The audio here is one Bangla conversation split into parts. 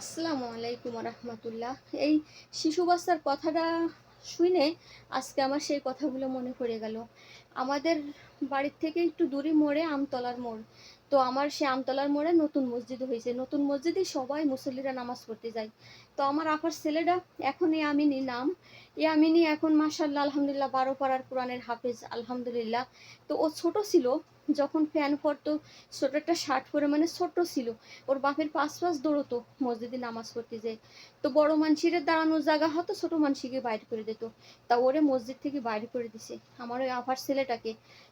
আসসালামু আলাইকুম রহমতুল্লাহ এই শিশু বাচ্চার কথাটা শুনে আজকে আমার সেই কথাগুলো মনে পড়ে গেল। আমাদের বাড়ির থেকে একটু দূরে মোড়ে আমতলার মোড়। তো আমার সে আমতলার মোড়ে নতুন মসজিদ হয়েছে। নতুন মসজিদে সবাই মুসল্লিরা নামাজ পড়তে যায়। তো আমার আপার ছেলেটা এখন এই আমিনী নাম। এ আমিনী এখন মাসাল্লাহ আলহামদুলিল্লাহ, বারো পাড়ার কোরআনের হাফেজ, আলহামদুলিল্লাহ। তো ও ছোট ছিল, যখন ফ্যান পরতো, ছোট একটা শার্ট পরে মানে ছোট ছিল। ওর বাপের পাঁচ পাঁচ দৌড়তো, মসজিদে নামাজ পড়তে যায়। তো বড় মানুষের দাঁড়ানোর জায়গা হতো, ছোট মানুষকে বাইর করে দিত। তা ওরে মসজিদ থেকে বাইর করে দিছে। আমার ওই আফার ছেলেটাকে,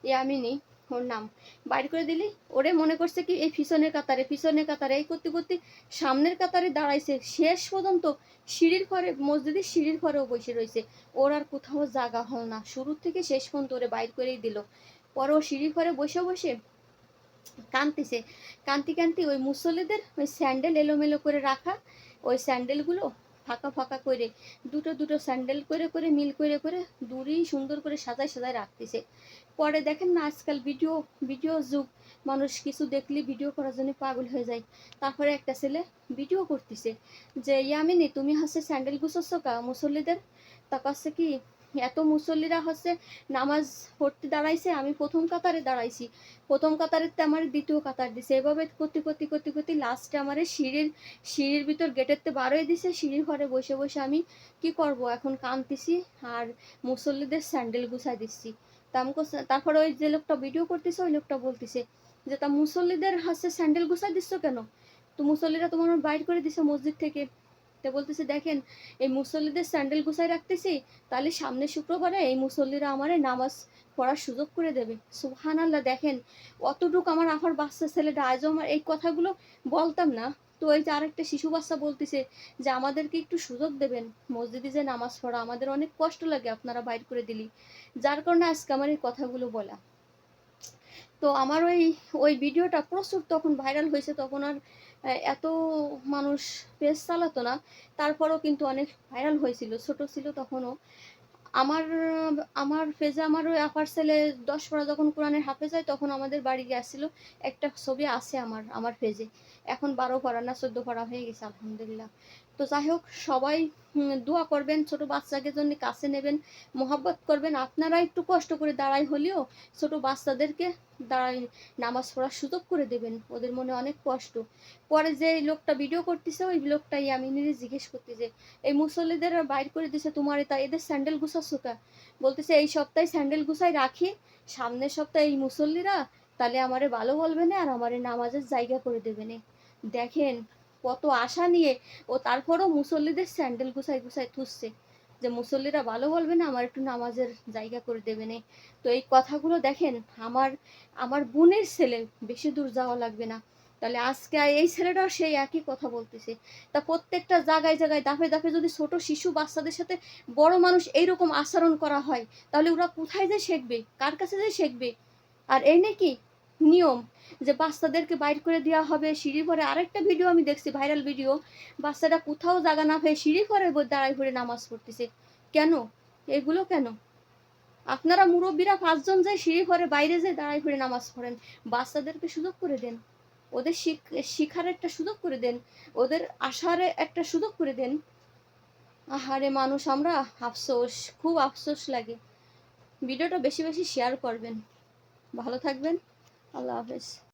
এ আমি নেই ওর নাম। বাইর করে দিলি? ওরে মনে করছে কি এই পিছনের কাতারে পিছনের কাতারে, এই করতে করতে সামনের কাতারে দাঁড়াইছে। শেষ পর্যন্ত সিঁড়ির ঘরে, মসজিদের সিঁড়ির ঘরেও বসে রয়েছে। ওর আর কোথাও জায়গা হল না। শুরু থেকে শেষ পর্যন্ত ওরে বাইর করেই দিল। পরে ও সিঁড়ির ঘরে বসে বসে কানতেছে কান্তি কান্তি ওই মুসল্লিদের ওই স্যান্ডেল এলোমেলো করে রাখা, ওই স্যান্ডেলগুলো ফাঁকা ফাঁকা করে, দুটো দুটো স্যান্ডেল করে করে, মিল করে করে দূরেই সুন্দর করে সাজায় সাজায় রাখতেছে। পরে দেখেন না আজকাল ভিডিও ভিডিও যুগ। মানুষ কিছু দেখলে ভিডিও করার জন্য পাগল হয়ে যায়। তারপরে একটা ছেলে ভিডিও করতেছে যে, ইয়ামিনী, তুমি হচ্ছে স্যান্ডেল গুছোচ্ছ কা মুসল্লিদের? তা কাছে কি এত মুসল্লিরা হচ্ছে নামাজ পড়তে দাঁড়াইছে, আমি প্রথম কাতারে দাঁড়াইছি। প্রথম কাতারের তো আমার দ্বিতীয় কাতার দিছে। এভাবে করতে করতে করতে করতে লাস্টে আমার সিঁড়ির সিঁড়ির ভিতর গেটের তে বার হয়ে দিছে। সিঁড়ির ঘরে বসে বসে আমি কি করব? এখন কানতেছি আর মুসল্লিদের স্যান্ডেল গুছাই দিচ্ছি। তারপরে ওই যে লোকটা ভিডিও করতেছে, ওই লোকটা বলতেছে যে, তা মুসল্লিদের হচ্ছে স্যান্ডেল গুছাই দিচ্ছ কেন? তো মুসল্লিরা তোমার বাইর করে দিছে মসজিদ থেকে। তো বলতেছে, দেখেন, এই মুসল্লিদের স্যান্ডেল গুছাই রাখতেছি, তাহলে সামনে শুক্রবারে এই মুসল্লিরা আমার নামাজ পড়ার সুযোগ করে দেবে। সুহান আল্লাহ দেখেন, অতটুকু আমার আমার বাচ্চা ছেলেটা, আজও আমার এই কথাগুলো বলতাম না। তো এই যে আরেকটা শিশু বাচ্চা বলতেছে যে, আমাদেরকে একটু সুযোগ দেবেন, মসজিদে যে নামাজ পড়া, আমাদের অনেক কষ্ট লাগে আপনারা বাইর করে দিলি। যার কারণে আজকে আমার এই কথাগুলো বলা। তো আমার ওই ওই ভিডিওটা প্রচুর তখন ভাইরাল হয়েছে, তখন আর এত মানুষ পেজ চালাতো না। তারপরও কিন্তু অনেক ভাইরাল হয়েছিল, ছোট ছিল তখনও। আমার আমার ফেজে আমার ওই আপার ছেলে দশ পড়া যখন কোরআনের হাফেজ হয়, তখন আমাদের বাড়ি গেছিল একটা ছবি আছে আমার আমার ফেজে। এখন বারো পড়া না, চোদ্দ পড়া হয়ে গেছে, আলহামদুলিল্লাহ। তো যাই হোক, সবাই দোয়া করবেন, ছোট বাচ্চাকে জন্য কাছে নেবেন, মোহাব্বত করবেন। আপনারা একটু কষ্ট করে দাঁড়াই হলেও ছোট বাচ্চাদেরকে দাঁড়াই নামাজ পড়ার সুযোগ করে দেবেন। ওদের মনে অনেক কষ্ট। পরে যে লোকটা ভিডিও করতেছে, ওই লোকটাই আমি নিজে জিজ্ঞেস করতেছে এই মুসল্লিদের বাইর করে দিছে তোমার, তা এদের স্যান্ডেল গুছাচ্ছ কা? বলতেছে, এই সপ্তাহে স্যান্ডেল গুছাই রাখি, সামনের সপ্তাহে এই মুসল্লিরা তাহলে আমারে ভালো বলবে না আর আমারে নামাজের জায়গা করে দেবে না দেখেন কত আশা নিয়ে ও তারপরও মুসল্লিদের স্যান্ডেল গুছাই গুছাই থুসছে। যে মুসল্লিরা ভালো বলবে না, আমার একটু নামাজের জায়গা করে দেবে না। তো এই কথাগুলো দেখেন, আমার আমার বোনের ছেলে বেশি দূর যাওয়া লাগবে না। তাহলে আজকে এই ছেলেটাও সেই একই কথা বলতেছে। তা প্রত্যেকটা জায়গায় জায়গায় দাফে দাফে যদি ছোট শিশু বাচ্চাদের সাথে বড় মানুষ এইরকম আচরণ করা হয়, তাহলে ওরা কোথায় যে শিখবে? কার কাছে যে শিখবে? আর এই নাকি নিয়ম যে বাচ্চাদেরকে বাইর করে দেওয়া হবে, সিঁড়ি পরে আরেকটা ভিডিও আমি দেখছি ভাইরাল ভিডিও বাচ্চাটা কোথাও জায়গা না পেয়ে সিঁড়ি পরে দাঁড়াই পড়ে নামাজ পড়তেছে। কেন? এগুলো কেন? আপনারা মুরব্বীরা পাঁচজন যায় সিঁড়ি ঘরে বাইরে যায় দাঁড়াই পড়ে নামাজ পড়েন, বাচ্চাদেরকে সুযোগ করে দেন। ওদের শিখার একটা সুযোগ করে দেন। ওদের আসার একটা সুযোগ করে দেন। আহারে মানুষ, আমরা আফসোস, খুব আফসোস লাগে। ভিডিওটা বেশি বেশি শেয়ার করবেন। ভালো থাকবেন। আল্লাহ হাফেজ